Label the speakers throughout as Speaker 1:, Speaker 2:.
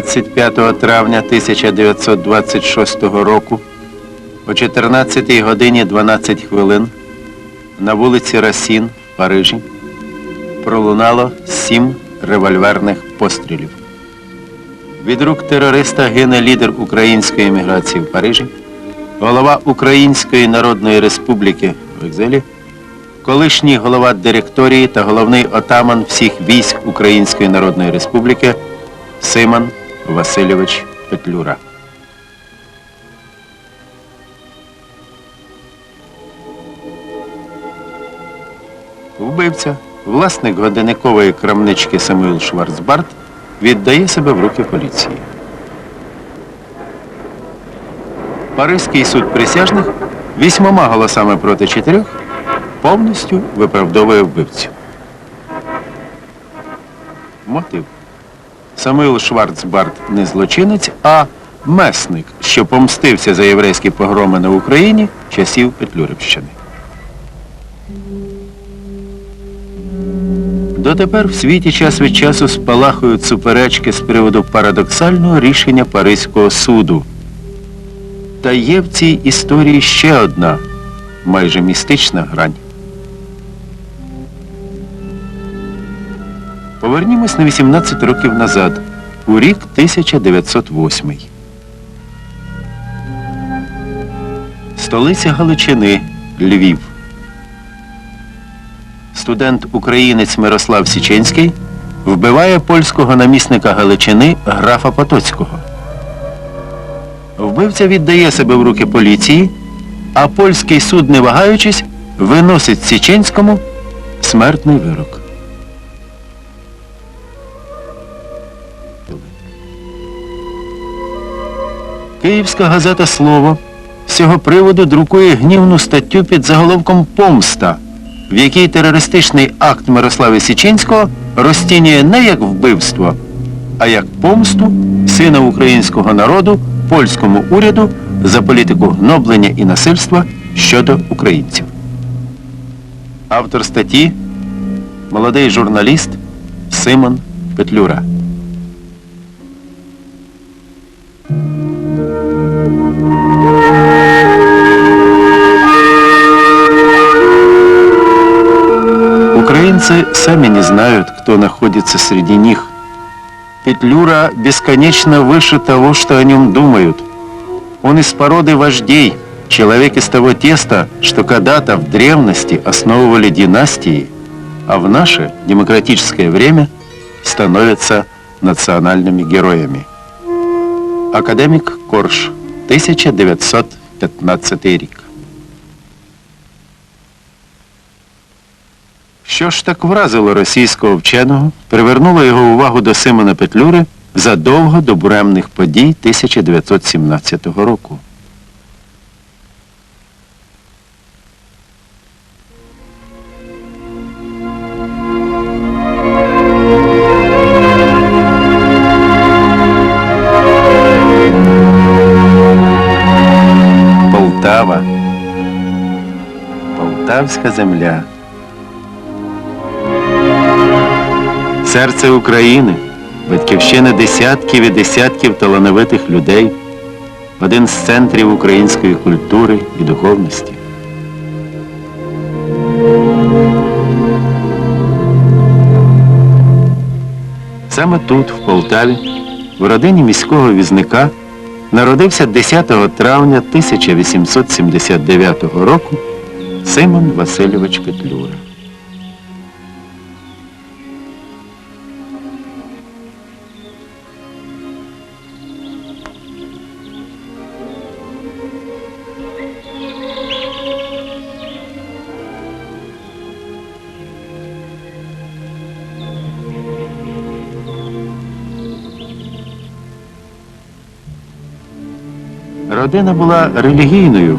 Speaker 1: 25 травня 1926 року о 14 годині 12 хвилин на вулиці Расін в Парижі пролунало сім револьверних пострілів. Від рук терориста гине лідер української еміграції в Парижі, голова Української Народної Республіки в екзилі, колишній голова директорії та головний отаман всіх військ Української Народної Республіки Симон Васильович Петлюра. Вбивця, власник годинникової крамнички Самуїл Шварцбарт, віддає себе в руки поліції. Паризький суд присяжних вісьмома голосами проти чотирьох повністю виправдовує вбивцю. Мотив. Самуїл Шварцбарт не злочинець, а месник, що помстився за єврейські погроми на Україні часів Петлюрівщини. Дотепер в світі час від часу спалахують суперечки з приводу парадоксального рішення Паризького суду. Та є в цій історії ще одна, майже містична грань. Повернімось на 18 років назад, у рік 1908. Столиця Галичини, Львів. Студент-українець Мирослав Січенський вбиває польського намісника Галичини графа Потоцького. Вбивця віддає себе в руки поліції, а польський суд, не вагаючись, виносить Січенському смертний вирок. Київська газета Слово з цього приводу друкує гнівну статтю під заголовком Помста, в якій терористичний акт Мирослава Січенського розцінює не як вбивство, а як помсту сина українського народу польському уряду за політику гноблення і насильства щодо українців. Автор статті молодий журналіст Симон Петлюра. Украинцы сами не знают, кто находится среди них. Петлюра бесконечно выше того, что о нем думают. Он из породы вождей, человек из того теста, что когда-то в древности основывали династии, а в наше демократическое время становятся национальными героями. Академик Корж, 1915 рік. Що ж так вразило російського вченого, привернуло його увагу до Симона Петлюри задовго до буремних подій 1917 року. Полтава. Полтавська земля. Серце України, батьківщина десятків і десятків талановитих людей, один з центрів української культури і духовності. Саме тут, в Полтаві, в родині міського візника, народився 10 травня 1879 року Симон Васильович Петлюра. Родина була релігійною,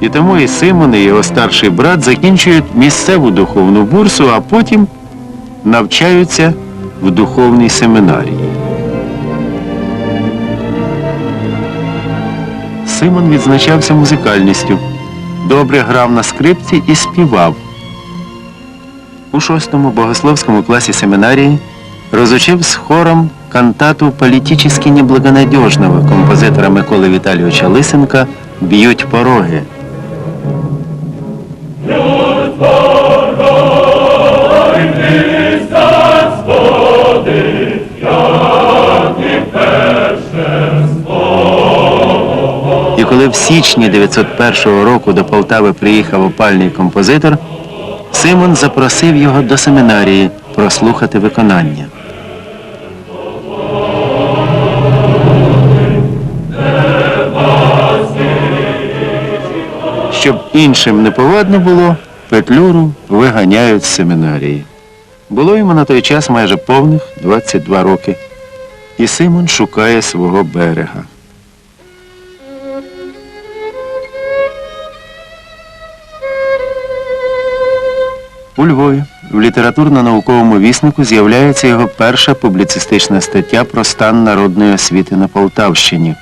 Speaker 1: і тому і Симон, і його старший брат закінчують місцеву духовну бурсу, а потім навчаються в духовній семінарії. Симон відзначався музикальністю, добре грав на скрипці і співав. У шостому богословському класі семінарії розучив з хором кантату «Политически неблагонадежного» композитора Миколи Віталійовича Лисенка «Б'ють пороги». І коли в січні 901 року до Полтави приїхав опальний композитор, Симон запросив його до семінарії прослухати виконання. Іншим не повадно було, Петлюру виганяють з семінарії. Було йому на той час майже повних 22 роки. І Симон шукає свого берега. У Львові в літературно-науковому віснику з'являється його перша публіцистична стаття про стан народної освіти на Полтавщині.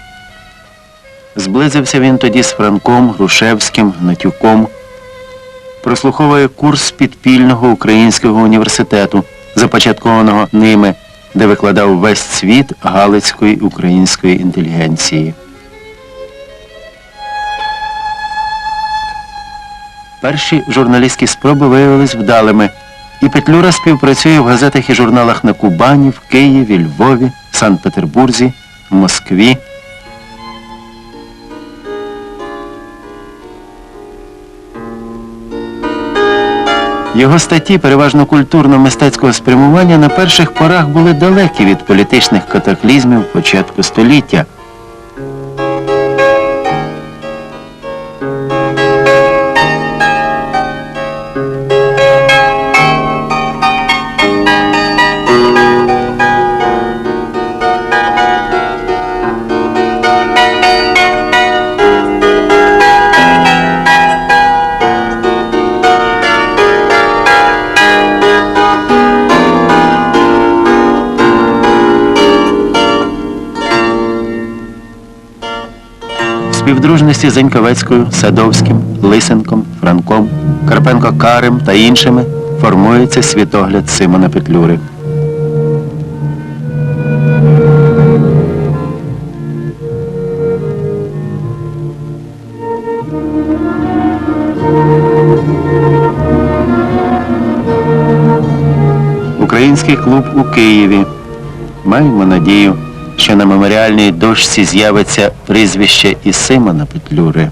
Speaker 1: Зблизився він тоді з Франком, Грушевським, Гнатюком. Прослуховує курс підпільного українського університету, започаткованого ними, де викладав весь світ галицької української інтелігенції. Перші журналістські спроби виявились вдалими, і Петлюра співпрацює в газетах і журналах на Кубані, в Києві, Львові, Санкт-Петербурзі, Москві. Його статті, переважно культурно-мистецького спрямування, на перших порах були далекі від політичних катаклізмів початку століття. З Зеньковецькою, Садовським, Лисенком, Франком, Карпенко Карем та іншими формується світогляд Симона Петлюри. Український клуб у Києві. Маємо надію, що на меморіальній дошці з'явиться прізвище і Симона Петлюри.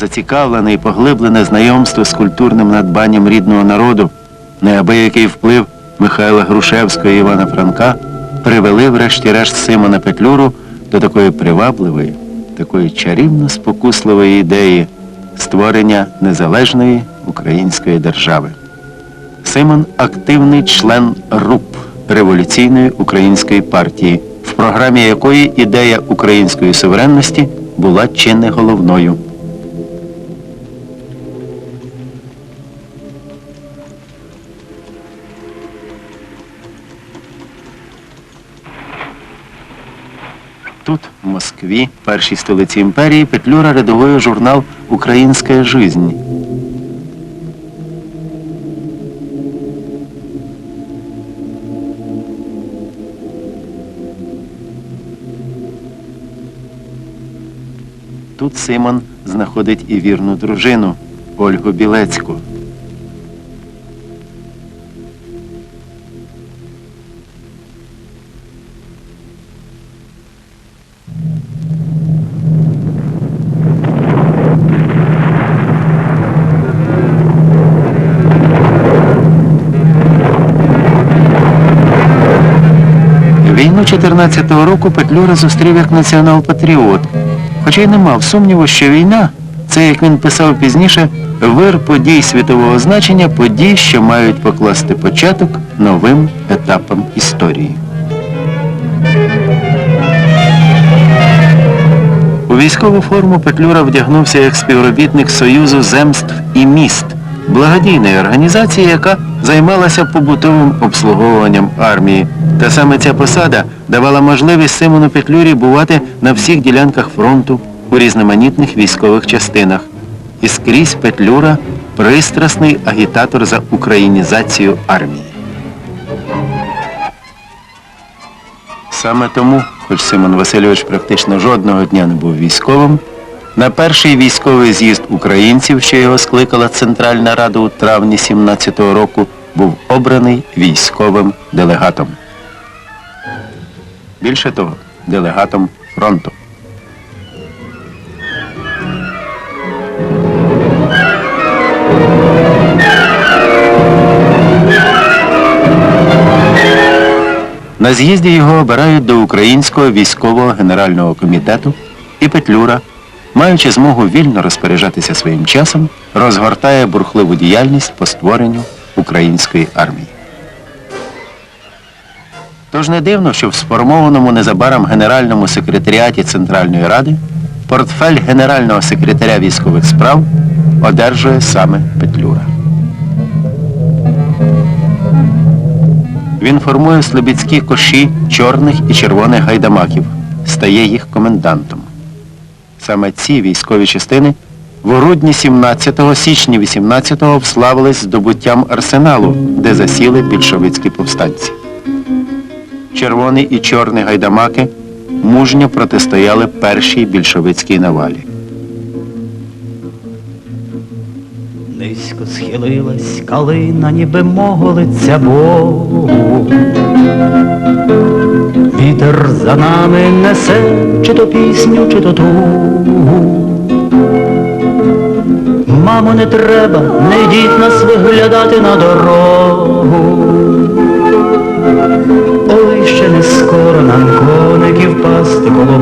Speaker 1: Зацікавлене і поглиблене знайомство з культурним надбанням рідного народу, неабиякий вплив Михайла Грушевського і Івана Франка привели врешті-решт Симона Петлюру до такої привабливої, такої чарівно спокусливої ідеї створення незалежної української держави. Симон активний член РУП Революційної української партії, в програмі якої ідея української суверенності була чи не головною. Тут, в Москві, першій столиці імперії, Петлюра редагує журнал Українська жизнь. Тут Симон знаходить і вірну дружину Ольгу Білецьку. Війну 14-го року Петлюра зустрів як націонал-патріот, хоча й не мав сумніву, що війна це, як він писав пізніше, вир подій світового значення, подій, що мають покласти початок новим етапам історії. У військову форму Петлюра вдягнувся як співробітник Союзу земств і міст, благодійної організації, яка займалася побутовим обслуговуванням армії. Та саме ця посада давала можливість Симону Петлюрі бувати на всіх ділянках фронту, у різноманітних військових частинах. І скрізь Петлюра пристрасний агітатор за українізацію армії. Саме тому, хоч Симон Васильович практично жодного дня не був військовим, на перший військовий з'їзд українців, що його скликала Центральна Рада у травні 17-го року, був обраний військовим делегатом. Більше того, делегатом фронту. На з'їзді його обирають до Українського військового генерального комітету і Петлюра, маючи змогу вільно розпоряджатися своїм часом, розгортає бурхливу діяльність по створенню української армії. Тож не дивно, що в сформованому незабаром Генеральному секретаріаті Центральної Ради портфель Генерального секретаря військових справ одержує саме Петлюра. Він формує слобідські коші чорних і червоних гайдамаків, стає їх комендантом. Саме ці військові частини в грудні 17-го, січні 18-го вславились здобуттям арсеналу, де засіли більшовицькі повстанці. Червоний і чорний гайдамаки мужньо протистояли першій більшовицькій навалі.
Speaker 2: Низько схилилась калина, ніби молиться Богу. Вітер за нами несе, чи то пісню, чи то тугу. Мамо, не треба, не йдіть нас виглядати на дорогу. Ой, ще не скоро нам коників пасти коло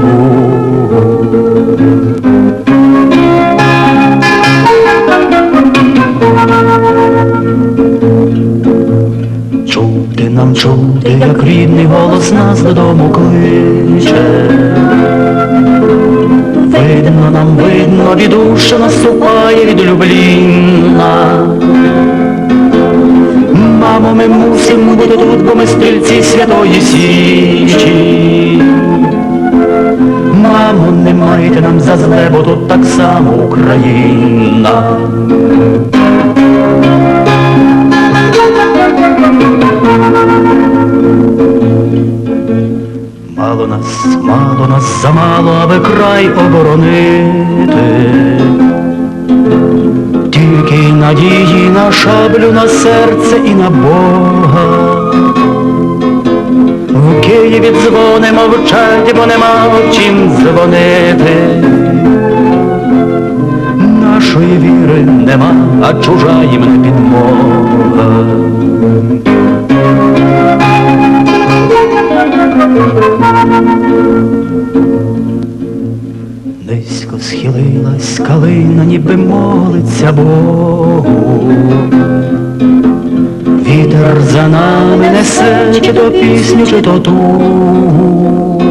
Speaker 2: Чути як рідний голос нас додому кличе. Видно нам видно, відуша наступає від Любліна. Мамо, ми мусимо бути тут, бо ми стрільці Святої Січі. Мамо, не майте нам за зле, бо тут так само Україна. Нас, мало нас замало, аби край оборонити. Тільки надії на шаблю, на серце і на Бога. В Києві дзвони мовчать, бо нема чим дзвонити. Нашої віри нема, а чужа їм не підмога. Низько схилилась калина, ніби молиться Богу. Вітер за нами несе, чи то пісню, чи то тугу.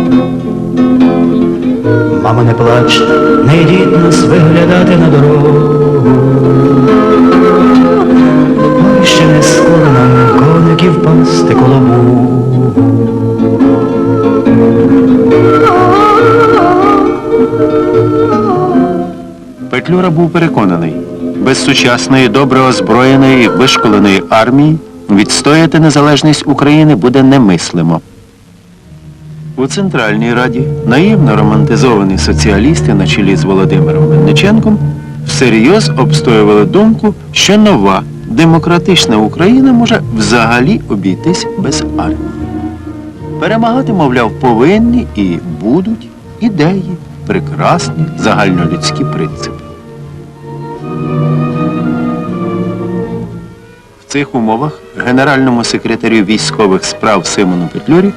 Speaker 2: Мамо, не плачте, не йдіть нас виглядати на дорогу. Ой, ще не скоро нам коників пасти коло
Speaker 1: Петлюра був переконаний, без сучасної, добре озброєної, вишколеної армії відстояти незалежність України буде немислимо. У Центральній Раді наївно романтизовані соціалісти на чолі з Володимиром Мельниченком всерйоз обстоювали думку, що нова демократична Україна може взагалі обійтись без армії. Перемагати, мовляв, повинні і будуть ідеї, прекрасні загальнолюдські принципи. Цих умовах генеральному секретарю військових справ Симону Петлюрі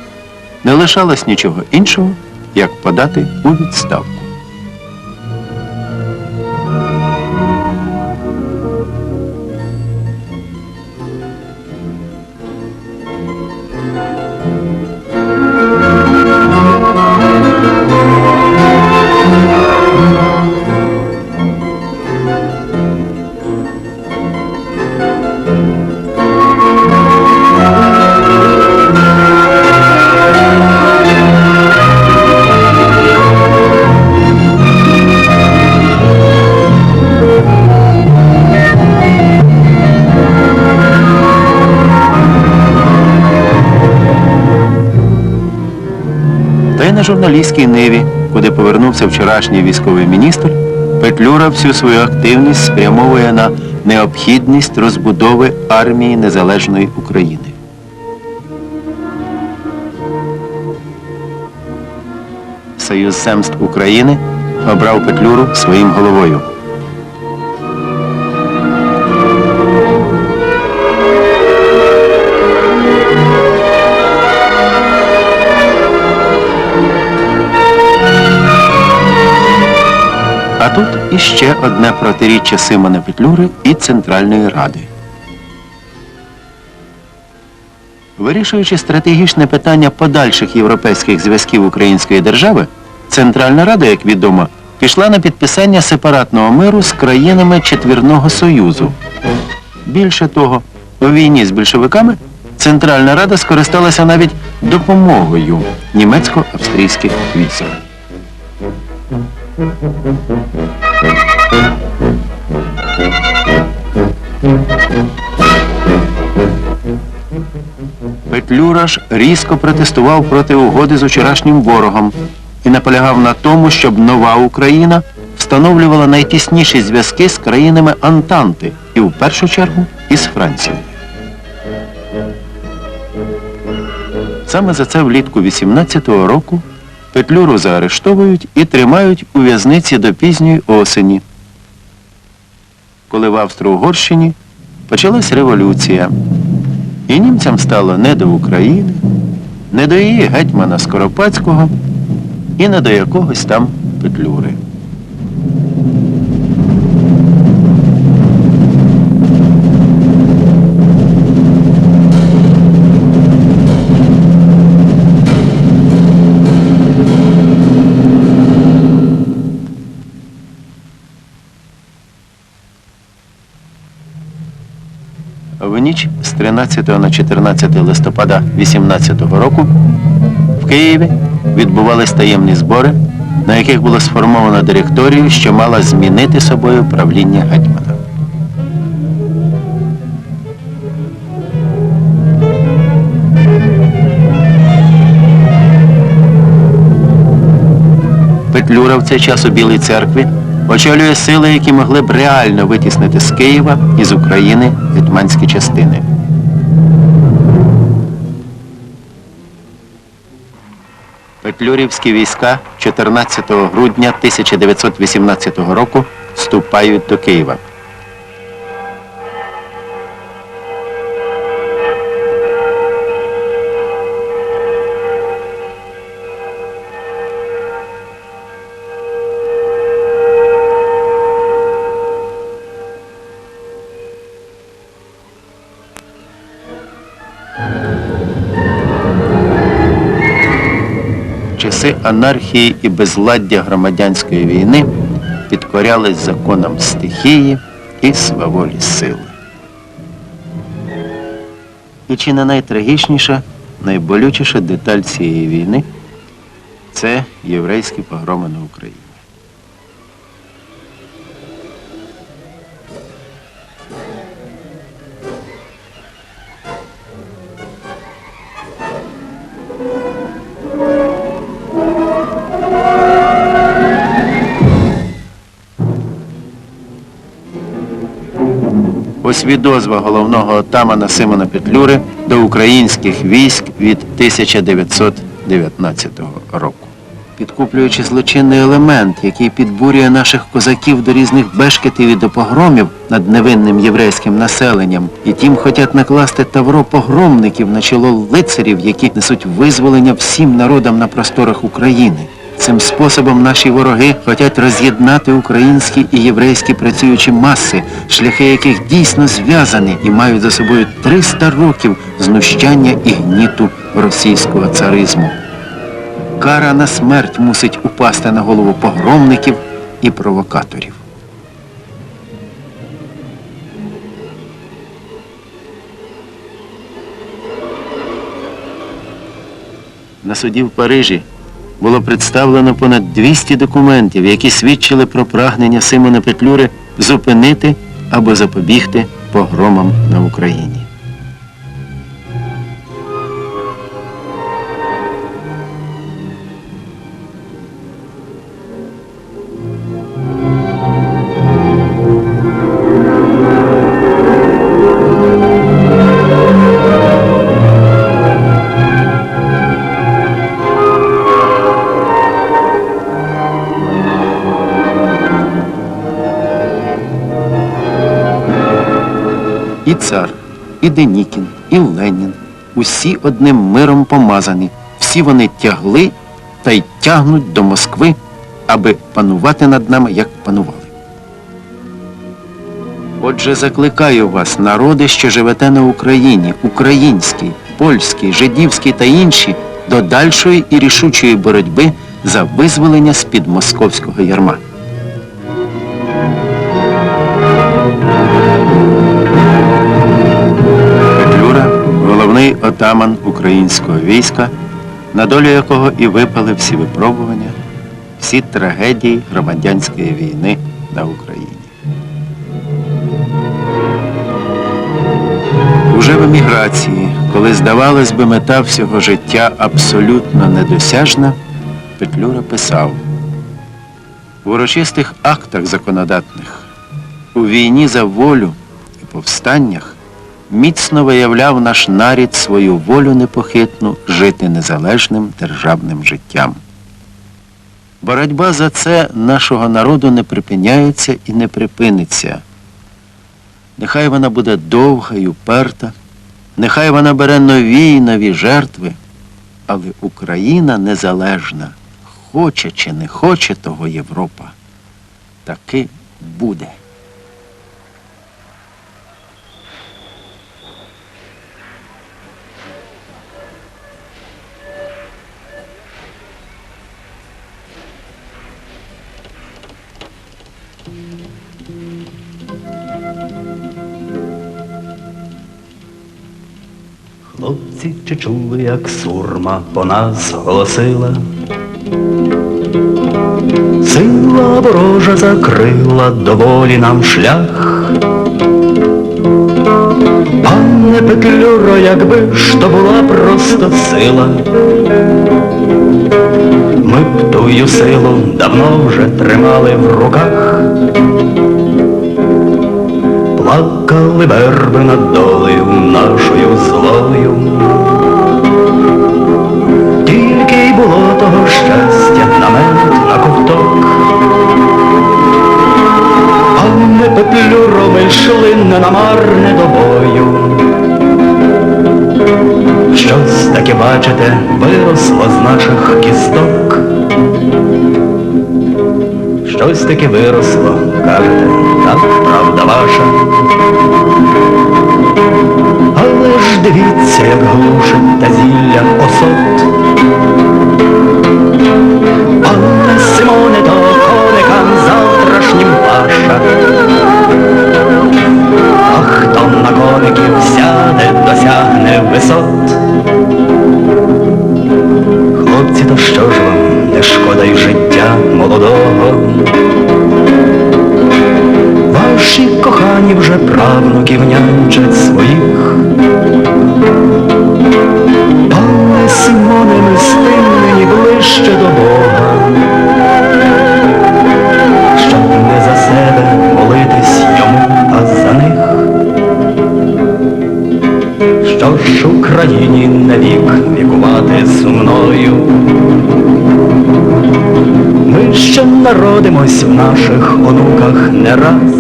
Speaker 1: не лишалось нічого іншого, як подати у відставку. Журналістській ниві, куди повернувся вчорашній військовий міністр, Петлюра всю свою активність спрямовує на необхідність розбудови армії незалежної України. Союз земств України обрав Петлюру своїм головою. Тут іще одне протиріччя Симона Петлюри і Центральної Ради. Вирішуючи стратегічне питання подальших європейських зв'язків Української держави, Центральна Рада, як відомо, пішла на підписання сепаратного миру з країнами Четвірного Союзу. Більше того, у війні з більшовиками Центральна Рада скористалася навіть допомогою німецько-австрійських військ. Петлюра ж різко протестував проти угоди з вчорашнім ворогом і наполягав на тому, щоб нова Україна встановлювала найтісніші зв'язки з країнами Антанти і в першу чергу із Францією. Саме за це влітку 18-го року Петлюру заарештовують і тримають у в'язниці до пізньої осені, коли в Австро-Угорщині почалась революція. І німцям стало не до України, не до її гетьмана Скоропадського і не до якогось там Петлюри. 13 на 14 листопада 18 року в Києві відбувались таємні збори, на яких було сформовано директорію, що мала змінити собою правління гетьмана. Петлюра в цей час у Білій церкві очолює сили, які могли б реально витіснити з Києва і з України гетьманські частини. Петлюрівські війська 14 грудня 1918 року вступають до Києва. Часи анархії і безладдя громадянської війни підкорялись законам стихії і сваволі сили. І чи не найтрагічніша, найболючіша деталь цієї війни це єврейські погроми на Україні. Відозва головного отамана Симона Петлюри до українських військ від 1919 року. Підкуплюючи злочинний елемент, який підбурює наших козаків до різних бешкетів і до погромів над невинним єврейським населенням, і тім хотять накласти тавро погромників на чоло лицарів, які несуть визволення всім народам на просторах України. Цим способом наші вороги хочуть роз'єднати українські і єврейські працюючі маси, шляхи яких дійсно зв'язані і мають за собою 300 років знущання і гніту російського царизму. Кара на смерть мусить упасти на голову погромників і провокаторів. На суді в Парижі було представлено понад 200 документів, які свідчили про прагнення Симона Петлюри зупинити або запобігти погромам на Україні.
Speaker 3: І цар, і Денікін, і Ленін. Усі одним миром помазані. Всі вони тягли та й тягнуть до Москви, аби панувати над нами, як панували. Отже, закликаю вас, народи, що живете на Україні, український, польський, жидівський та інші, до дальшої і рішучої боротьби за визволення з-під московського ярма. Отаман українського війська, на долю якого і випали всі випробування, всі трагедії громадянської війни на Україні. Уже в еміграції, коли здавалось би мета всього життя абсолютно недосяжна, Петлюра писав в урочистих актах законодатних, у війні за волю і повстаннях міцно виявляв наш нарід свою волю непохитну жити незалежним державним життям. Боротьба за це нашого народу не припиняється і не припиниться. Нехай вона буде довга й уперта, нехай вона бере нові й нові жертви, але Україна незалежна, хоче чи не хоче того Європа, таки буде.
Speaker 1: Хлопці, чи чули, як сурма по нас голосила? Сила ворожа закрила доволі нам шлях. Пане Петлюро, якби ж то була просто сила. Ми б тую силу давно вже тримали в руках. Плакали верби над долею нашою злою. Виросло з наших кісток. Щось таке виросло, кажете, так, правда ваша. Але ж дивіться, як глушить та зілля осот. Пане Симоне, то коникам завтрашнім ваша. А хто на коників сяде, досягне висот. Шкода й життя молодого? Ваші кохані вже правнуків нянчать своїх. Пане Симоне, нині ближче до Бога. Щоб не за себе молитись йому, а за них. Що ж Україні навік вікувати сумною. Народимось в наших онуках не раз.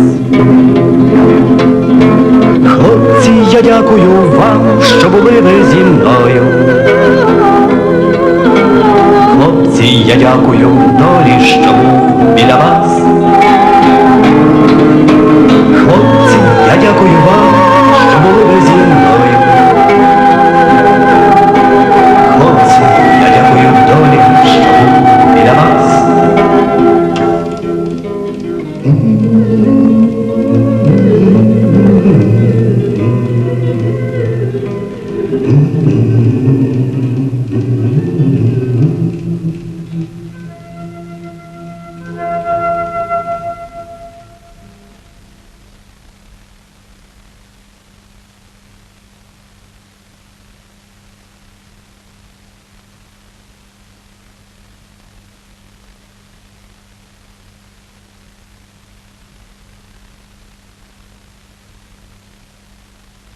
Speaker 1: Хлопці, я дякую вам, що були ви зі мною. Хлопці, я дякую долі, що був біля вас.